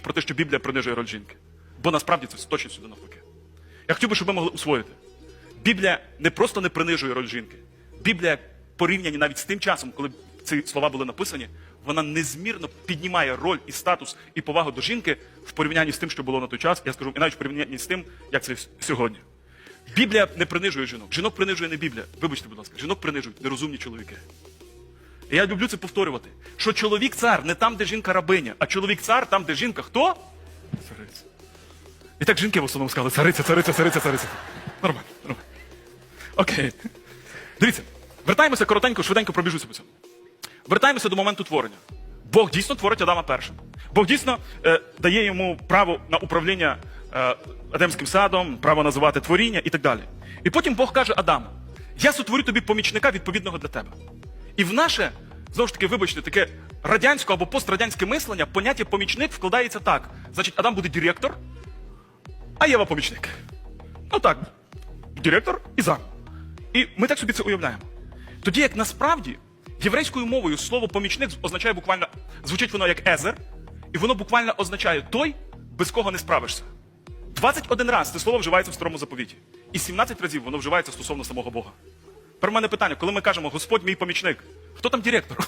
про те, що Біблія принижує роль жінки. Бо насправді це точно сюди навпаки. Я хотів би, щоб ви могли усвоїти. Біблія не просто не принижує роль жінки. Біблія, порівняні навіть з тим часом, коли ці слова були написані, вона незмірно піднімає роль і статус і повагу до жінки в порівнянні з тим, що було на той час, я скажу, і навіть в порівнянні з тим, як це сьогодні. Біблія не принижує жінок. Жінок принижує не Біблія. Вибачте, будь ласка, жінок принижують нерозумні чоловіки. Я люблю це повторювати. Що чоловік цар не там, де жінка рабиня, а чоловік цар там, де жінка хто? Цариця. І так жінки в основному сказали: цариця, цариця, цариця, цариця. Нормально, нормально. Окей. Дивіться, вертаємося коротенько, швиденько пробіжуся по цьому. Вертаємося до моменту творення. Бог дійсно творить Адама першим. Бог дійсно е, дає йому право на управління е, Едемським садом, право називати творіння і так далі. І потім Бог каже Адаму: Я сотворю тобі помічника відповідного для тебе. І в наше, знову ж таки, вибачте, таке радянське або пострадянське мислення, поняття помічник вкладається так. Значить, Адам буде директор, а Єва помічник. Ну так, директор і зам. І ми так собі це уявляємо. Тоді як насправді єврейською мовою слово помічник означає буквально, звучить воно як езер, і воно буквально означає той, без кого не справишся. 21 раз це слово вживається в старому заповіті, і 17 разів воно вживається стосовно самого Бога. В мене питання, коли ми кажемо Господь мій помічник, хто там директор?